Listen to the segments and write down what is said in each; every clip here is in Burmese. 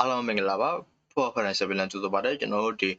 အားလုံးမင်္ဂလာပါဖော်ဖရန်ဆယ်ဗလန်ကျူဆိုပါတယ်ကျွန်တော်တို့ဒီ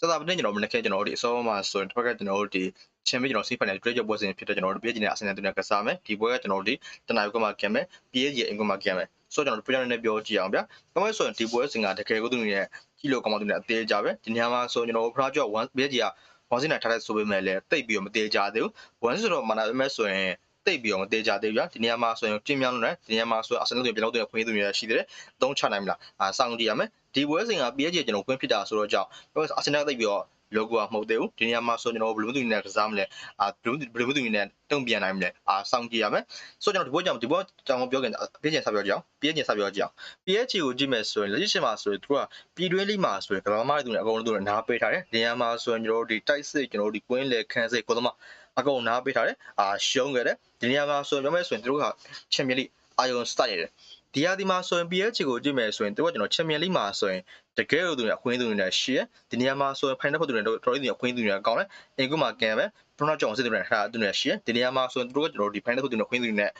စသဖြင့်ကျွန်တော်မနေ့ကကျွန်တော်တို့ဒီအစောမှာဆိုရင်တစ်ဖက်ကကျွန်တော်တို့ဒီချန်ပီယံကျွန်တော်စီဖန်နယ်တွေ့ကြပွဲစဉ်ဖြစ်တဲ့ကျွန်တော်တို့ပြည်ကြီးနဲ့အာဆင်နယ်တူနဲ့ကစားမယ်ဒီပွဲကကျွန်တော်တို့ဒီတနင်္လာနေ့ကမှကံမယ်ပြည်ကြီးအင်ကမှကံမယ်ဆိုတော့ကျွန်တော်တို့ပြည်နဲ့ပြောကြည့်အောင်ဗျာ။ဘာလို့ဆိုရင်ဒီပွဲစဉ်ကတကယ်ကိုသူရဲ့ကီလိုကောင်မသူနဲ့အသေးကြပဲဒီနေရာမှာဆိုကျွန်တော်တို့ဖရားကျော်1ပြည်ကြီးက1စင်နဲ့ထားတဲ့ဆိုပေမဲ့လည်းတိတ်ပြီးတော့မသေးကြသေးဘူး။1ဆိုတော့မနာပေမဲ့ဆိုရင် တိတ်ပြီးတော့မသေးကြသေးဘူးဗျာဒီနေရာမှာဆိုရင်ကျင်းမြောင်းလို့လည်းဒီနေရာမှာဆိုရင်အာဆင်နယ်တွေပြန်လို့တဲ့ခွင့်သူတွေရှိတယ်။သုံးချနိုင်မလား။အာစောင့်ကြည့်ရမယ်။ဒီပွဲစဉ်က PSG ကျွန်တော်ခွင့်ဖြစ်တာဆိုတော့ကြောင့်အာဆင်နယ်တိတ်ပြီးတော့ logo ကမဟုတ်သေးဘူးဒီနေရာမှာဆိုကျွန်တော်ဘယ်လိုမျိုးသူနဲ့ကစားမလဲအာဘယ်လိုဘယ်လိုမျိုးသူနဲ့တုံ့ပြန်နိုင်မလဲအာစောင့်ကြည့်ရမယ်ဆိုတော့ကျွန်တော်ဒီဘောကြောင့်ဒီဘောကြောင့်ပြောခင်ပြည့်ကျင်ဆက်ပြောကြအောင်ပြည့်ကျင်ဆက်ပြောကြအောင် PSG ကိုကြည့်မယ်ဆိုရင်လက်ရှိမှာဆိုရင်သူကပြည်တွင်းလိမှာဆိုရင်ကဘာမှမသူနဲ့အကုန်လုံးသူနဲ့နားပေးထားတယ်နေရာမှာဆိုရင်ကျွန်တော်တို့ဒီတိုက်စစ်ကျွန်တော်တို့ဒီကွင်းလေခန်းစစ်ကိုသမားအကုန်နားပေးထားတယ်အာရှုံးခဲ့တယ်ဒီနေရာမှာဆိုရင်ပြောမယ်ဆိုရင်သူတို့ကချန်ပီယံလိအာယုံစတိုက်ရတယ်ဒီဟာဒီမှာဆိုရင် PSG ကိုကြည့်မယ်ဆိုရင်သူကကျွန်တော်ချန်ပီယံလိမှာဆိုရင် တကယ်လို့သူနဲ့အခွင့်အရေးသူနဲ့ရှိရဒီနေရာမှာဆိုရင်ဖိုင်နယ်ဖို့သူနဲ့တော်တော်လေးအခွင့်အရေးသူနဲ့ကောင်းတယ်အင်ကူမှာကန်ပဲပရိုနာကြောင်စစ်သူနဲ့ထားသူနဲ့ရှိရဒီနေရာမှာဆိုရင်သူတို့ကကျွန်တော်ဒီဖိုင်နယ်ဖို့သူနဲ့အခွင့်အရေးသူနဲ့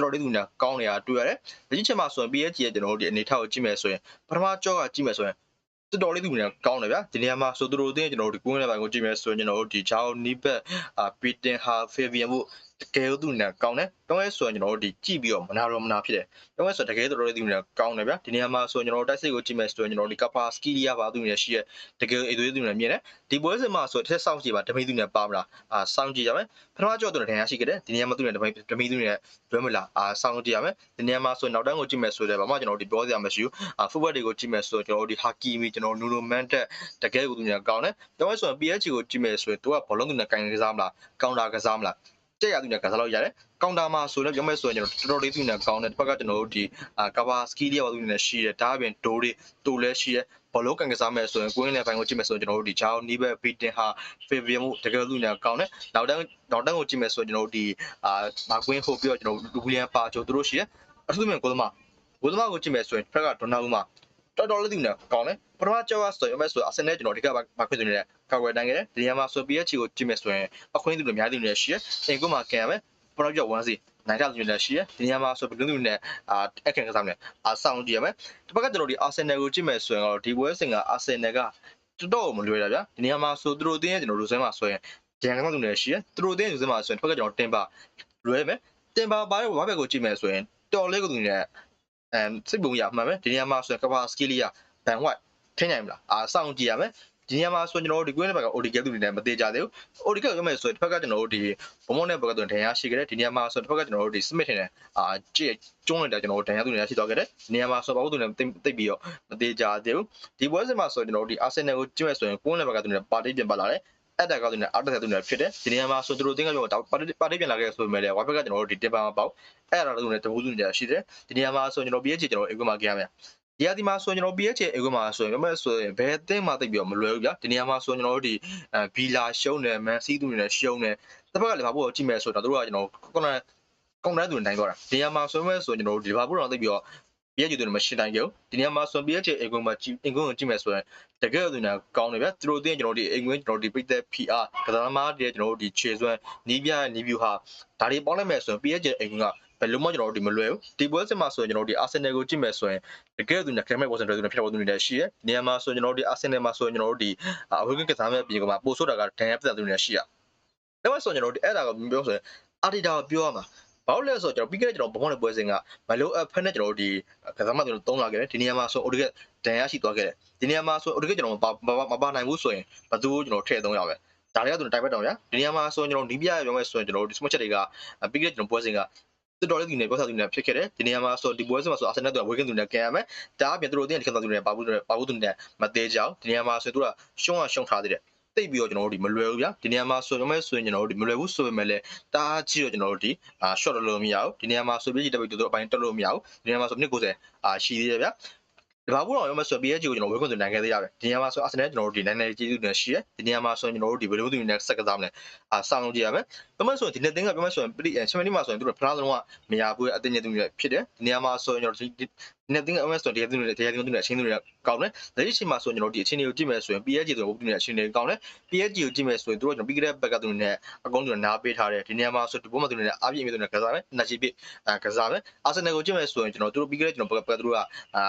တော်တော်လေးသူနဲ့ကောင်းနေတာတွေ့ရတယ်ဒီချင်းချက်မှာဆိုရင် PSG ရဲ့ကျွန်တော်တို့ဒီအနေထားကိုကြည့်မယ်ဆိုရင်ပထမကြောကကြည့်မယ်ဆိုရင်တော်တော်လေးသူနဲ့ကောင်းတယ်ဗျာဒီနေရာမှာဆိုသူတို့တင်းကျွန်တော်တို့ဒီကွင်းလေးပိုင်းကိုကြည့်မယ်ဆိုရင်ကျွန်တော်တို့ဒီချောင်းနီးဘက်အာပီတင်ဟာဖေဗီယန်မှု တကယ်လို့သူနဲ့ကောင်းတယ်တောင်းရဲဆိုရင်ကျွန်တော်တို့ဒီကြည့်ပြီးတော့မနာတော့မနာဖြစ်တယ်တောင်းရဲဆိုတကယ်တော်တော်လေးသူနဲ့ကောင်းတယ်ဗျာဒီနေရာမှာဆိုရင်ကျွန်တော်တို့တိုက်စစ်ကိုကြည့်မယ်ဆိုရင်ကျွန်တော်တို့ဒီကပါစကီလီယာပါသူနဲ့ရှိရတကယ်အေးသွေးသူနဲ့မြင်တယ်ဒီပွဲစဉ်မှာဆိုတစ်ဆက်စောင့်ကြည့်ပါဒမိသူနဲ့ပါမလားအာစောင့်ကြည့်ရမယ်ပထမကြောသူနဲ့ထင်ရရှိခဲ့တယ်ဒီနေရာမှာသူနဲ့ဒမိဒမိသူနဲ့တွဲမလားအာစောင့်ကြည့်ရမယ်ဒီနေရာမှာဆိုနောက်တန်းကိုကြည့်မယ်ဆိုတယ်ဘာမှကျွန်တော်တို့ဒီပြောစရာမရှိဘူးအာဖုတ်ဘက်တွေကိုကြည့်မယ်ဆိုကျွန်တော်တို့ဒီဟာကီမီကျွန်တော်နူနိုမန်တက်တကယ်ကိုသူနဲ့ကောင်းတယ်တောင်းရဲဆိုရင် PSG ကိုကြည့်မယ်ဆိုရင်သူကဘောလုံးသူနဲ့ကင်ကစားမလားကောင်တာကစားမလား တဲ့ရသူနဲ့ကစားလို့ရတယ်ကောင်တာမှာဆိုလည်းပြောမယ်ဆိုရင်ကျွန်တော်တော်တော်လေးသူနဲ့ကောင်းတယ်တစ်ဖက်ကကျွန်တော်တို့ဒီအာကဘာစကီလီယာပါသူနဲ့ရှိတယ်ဒါအပြင်ဒိုးတွေတူလဲရှိတယ်ဘောလုံးကန်ကစားမယ်ဆိုရင်ကွင်းလေပိုင်းကိုကြည့်မယ်ဆိုရင်ကျွန်တော်တို့ဒီချောင်းနီးဘက်ဘီတင်ဟာဖေဗရီယမှုတကယ်လို့ညာကောင်းတယ်နောက်တန်းနောက်တန်းကိုကြည့်မယ်ဆိုရင်ကျွန်တော်တို့ဒီအာမာကွင်းဟုတ်ပြီးတော့ကျွန်တော်လူဝီလျံပါချိုသူတို့ရှိတယ်အထူးသဖြင့်ကိုသမားကိုသမားကိုကြည့်မယ်ဆိုရင်ဖက်ကဒေါနာဦးမှာ တော်တော်လေးသူနဲ့ကောင်းတယ်ပထမကြောကဆိုရင်မဲ့ဆိုအစနဲ့ကျွန်တော်ဒီကဘာခွင့်သူနေတဲ့ကောက်ွယ်တိုင်းခဲ့တယ်ဒီညမှာဆို PH ကိုကြည့်မယ်ဆိုရင်အခွင့်သူတွေအများကြီးနေရှိတယ်အင်ကုမှာကန်ရမယ်ပထမကြော1စီနိုင်တာသူနဲ့ရှိတယ်ဒီညမှာဆိုဘယ်လိုသူနဲ့အာအခန့်ကစားမလဲအာဆောင်းကြည့်ရမယ်ဒီဘက်ကကျွန်တော်ဒီ Arsenal ကိုကြည့်မယ်ဆိုရင်တော့ဒီပွဲစဉ်က Arsenal ကတော်တော်မလွယ်တာဗျာဒီညမှာဆိုသူတို့တင်းရဲ့ကျွန်တော်တို့ဆွဲမှာဆိုရင်ဂျန်ကစားသူနဲ့ရှိတယ်သူတို့တင်းရဲ့ဆွဲမှာဆိုရင်တစ်ဖက်ကကျွန်တော်တင်ပါလွယ်မယ်တင်ပါပါတဲ့ဘာဘက်ကိုကြည့်မယ်ဆိုရင်တော်လေးကိုသူနဲ့ အမ်စိတ်ပုံရမှန်မယ်ဒီညမှာဆိုရင်ကဘာစကီလီယာဘန်ဝိုက်ထိနိုင်မလားအာစောင့်ကြည့်ရမယ်ဒီညမှာဆိုကျွန်တော်တို့ဒီကွင်းဘက်က OD ကဲသူတွေနဲ့မသေးကြသေးဘူး OD ကဲရမယ်ဆိုရင်တစ်ဖက်ကကျွန်တော်တို့ဒီဘုံမုံနဲ့ဘက်ကသူဒဏ်ရာရှိခဲ့တယ်ဒီညမှာဆိုတစ်ဖက်ကကျွန်တော်တို့ဒီ Smith နဲ့အာကြည့်ကျုံးနေတာကျွန်တော်တို့ဒဏ်ရာသူတွေရှိသွားခဲ့တယ်ဒီညမှာဆိုဘာလို့သူတွေတိတ်ပြီးတော့မသေးကြသေးဘူးဒီပွဲစဉ်မှာဆိုကျွန်တော်တို့ဒီ Arsenal ကိုကြည့်မယ်ဆိုရင်ကွင်းဘက်ကသူတွေပါတီပြင်ပါလာတယ် အဲ့ဒါကသူနဲ့အားတက်တဲ့သူနဲ့ဖြစ်တယ်ဒီနေရာမှာဆိုသူတို့တင်းကပြောပါတီပါတီပြန်လာခဲ့ဆိုပေမဲ့လည်းဝိုင်ဘက်ကကျွန်တော်တို့ဒီတင်ပါမပေါ့အဲ့ဒါတော့သူနဲ့တပူးသူနဲ့ရှိတယ်ဒီနေရာမှာဆိုကျွန်တော် PH ကျွန်တော်အေကွန်မှာကြရမယ်ဒီအဒီမှာဆိုကျွန်တော် PH အေကွန်မှာဆိုရင်ဘယ်မဲ့ဆိုရင်ဘယ်အသင်းမှတိတ်ပြီးတော့မလွယ်ဘူးဗျာဒီနေရာမှာဆိုကျွန်တော်တို့ဒီအဲဘီလာရှုံးတယ်မန်စီးသူတွေနဲ့ရှုံးတယ်တစ်ဖက်ကလည်းဘာလို့ကြည့်မယ်ဆိုတော့တို့ကကျွန်တော်ကွန်နကွန်နသူတွေတိုင်းသွားတာဒီနေရာမှာဆိုမဲ့ဆိုကျွန်တော်တို့ဒီဘာလို့တော့တိတ်ပြီးတော့ PH တွေမရှင်းတိုင်းကြဘူးဒီနေရာမှာဆို PH အေကွန်မှာကြည့်အင်ကွန်ကိုကြည့်မယ်ဆိုရင်တကယ်သူနဲ့ကောင်းတယ်ဗျာသူတို့တင်းကျွန်တော်ဒီအိမ်ကွင်းကျွန်တော်ဒီပိတ်သက် PR ကစားသမားတွေကျွန်တော်တို့ဒီခြေစွမ်းနီးပြနီးဗျူဟာဒါတွေပေါင်းလိုက်မယ်ဆိုရင် PH အိမ်ကွင်းကဘယ်လိုမှကျွန်တော်တို့ဒီမလွယ်ဘူးဒီပွဲစစ်မှာဆိုရင်ကျွန်တော်တို့ဒီ Arsenal ကိုကြည့်မယ်ဆိုရင်တကယ်သူနဲ့ Clement Watson တွေနဲ့ဖြစ်ပေါ်သူတွေလည်းရှိရဲနေရာမှာဆိုရင်ကျွန်တော်တို့ဒီ Arsenal မှာဆိုရင်ကျွန်တော်တို့ဒီအဝေးကကစားမဲ့ပြင်ကမှာပို့ဆိုတာကဒန်ရပတ်သူတွေလည်းရှိရဒါမှဆိုရင်ကျွန်တော်တို့ဒီအဲ့ဒါကပြောဆိုရင် Arteta ကိုပြောရမှာ ဘာလို့လဲဆိုတော့ကျွန်တော်ပြီးခဲ့တဲ့ကျွန်တော်ဘုံနဲ့ပွဲစဉ်ကမလိုအပ်ဖက်နဲ့ကျွန်တော်တို့ဒီကစားမတွေသုံးလာခဲ့တယ်ဒီနေရာမှာဆို Odegaard ဒန်ရရှိသွားခဲ့တယ်ဒီနေရာမှာဆို Odegaard ကျွန်တော်မပါနိုင်ဘူးဆိုရင်ဘသူကိုကျွန်တော်ထည့်သုံးရမယ်ဒါတွေကသူတိုင်ဘက်တောင်ရဒီနေရာမှာဆိုရင်ကျွန်တော်နီးပြရပြောမယ်ဆိုရင်ကျွန်တော်တို့ဒီ smart chat တွေကပြီးခဲ့တဲ့ကျွန်တော်ပွဲစဉ်ကတော်တော်လေးဒီနေပြောထားသူနေဖြစ်ခဲ့တယ်ဒီနေရာမှာဆိုဒီပွဲစဉ်မှာဆိုအာဆင်နယ်တို့ဝေကင်သူနဲ့ကန်ရမယ်ဒါအပြင်သူတို့တင်းခက်သူနဲ့ပါဘူးပါဘူးသူနဲ့မသေးကြအောင်ဒီနေရာမှာဆိုသူကရှုံးအောင်ရှုံးထားသေးတယ် တိတ်ပြီးတော့ကျွန်တော်တို့ဒီမလွယ်ဘူးဗျာဒီနေရာမှာဆိုရင်မဲ့ဆိုရင်ကျွန်တော်တို့ဒီမလွယ်ဘူးဆိုပေမဲ့လည်းတားကြည့်တော့ကျွန်တော်တို့ဒီအာ short လို့မရဘူးဒီနေရာမှာဆိုပြီးတက်ပြီးတို့အပိုင်းတက်လို့မရဘူးဒီနေရာမှာဆို290အာရှိသေးတယ်ဗျာ ဒီဘာဘူးတော့ရမဆို PSG ကိုကျွန်တော်ဝေခွင့်ဆိုနိုင်ခဲ့သေးရပဲဒီနေရာမှာဆို Arsenal ကျွန်တော်တို့ဒီနိုင်နိုင်ကျေးဇူးတင်ရှိရဒီနေရာမှာဆိုရင်ကျွန်တော်တို့ဒီဘယ်လိုသူနဲ့ဆက်ကစားမလဲအာစောင့်ကြည့်ရမယ်ပြမဆိုရင်ဒီနေ့တင်းကပြမဆိုရင်ပရိချမနီမှာဆိုရင်သူတို့ဖလားလုံးကမရဘူးအတင်းကျပ်သူတွေဖြစ်တယ်ဒီနေရာမှာဆိုရင်ကျွန်တော်ဒီနေ့တင်းက MS ဆိုတရားသူတွေတရားသူတွေအချင်းသူတွေကောင်းတယ်လက်ရှိချိန်မှာဆိုရင်ကျွန်တော်ဒီအချင်းတွေကိုကြည့်မယ်ဆိုရင် PSG ဆိုရင်ဘုတ်သူတွေအချင်းတွေကောင်းတယ် PSG ကိုကြည့်မယ်ဆိုရင်သူတို့ကျွန်တော်ပြီးခဲ့တဲ့ဘက်ကသူတွေနဲ့အကောင့်တွေနားပေးထားတယ်ဒီနေရာမှာဆိုဒီဘုတ်မသူတွေနဲ့အပြည့်အမြဲသူတွေကစားမယ်နှစ်ချီပြကစားမယ် Arsenal ကိုကြည့်မယ်ဆိုရင်ကျွန်တော်သူတို့ပြီးခဲ့တဲ့ကျွန်တော်ဘက်ကသူတို့ကအာ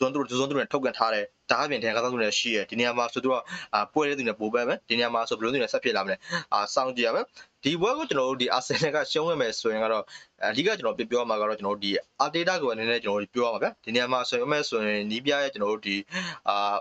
ဇွန်သူတို့ဇွန်သူတွေထုတ်ကန်ထားတယ်ဒါအပြင်ထင်ကစားသူတွေရှိရဒီနေရာမှာဆိုတော့အာပွဲတဲ့သူတွေပိုပဲမယ်ဒီနေရာမှာဆိုဘယ်လိုသူတွေဆက်ဖြစ်လာမလဲအာစောင့်ကြည့်ရမယ်ဒီပွဲကိုကျွန်တော်တို့ဒီအာဆင်နယ်ကရှုံးရမယ်ဆိုရင်ကတော့အဓိကကျွန်တော်ပြပြောမှာကတော့ကျွန်တော်တို့ဒီအာတေတာကိုအနေနဲ့ကျွန်တော်တို့ပြောရမှာဗျဒီနေရာမှာဆိုရင်အမဲဆိုရင်နီးပြရဲ့ကျွန်တော်တို့ဒီအာ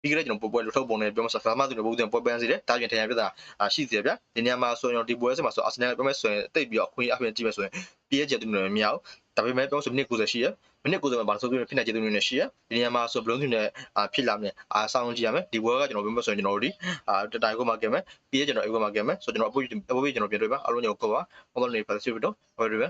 ပြီးကြတဲ့ကျွန်တော်ပွဲပွဲလို့ထုတ်ပုံနဲ့ပြောမှာဆိုဖာမသူတွေပုံစံပွဲပန်းစီတယ်ဒါပြင်ထင်ရပြတာအာရှိစီရဗျဒီနေရာမှာဆိုရင်ဒီပွဲစဉ်မှာဆိုအာဆင်နယ်ပြောမယ်ဆိုရင်တိတ်ပြီးတော့အခွင့်အရေးအပြင်ကြည့်မယ်ဆိုရင်ပြည့်ကျတဲ့သူတွေမများဘူးဒါပေမဲ့ပြောဆိုမိနစ်90ရှိရ မိနစ်90မှာဘာလို့ဆိုပြီးဖြစ်နေကြတဲ့သူတွေနဲ့ရှိရဒီနေရာမှာဆိုဘလုံးသူနဲ့အာဖြစ်လာမယ်အာဆောင်းကြည့်ရမယ်ဒီပွဲကကျွန်တော်ပြောမယ်ဆိုရင်ကျွန်တော်တို့ဒီအာတတိုင်ကိုမှကဲမယ်ပြီးရကျွန်တော်အေကိုမှကဲမယ်ဆိုကျွန်တော်အဖို့အဖို့ကျွန်တော်ပြန်တွေ့ပါအားလုံးညကိုကောပါဟောလို့နေပါစီပြီးတော့ဟောတွေ့ပါ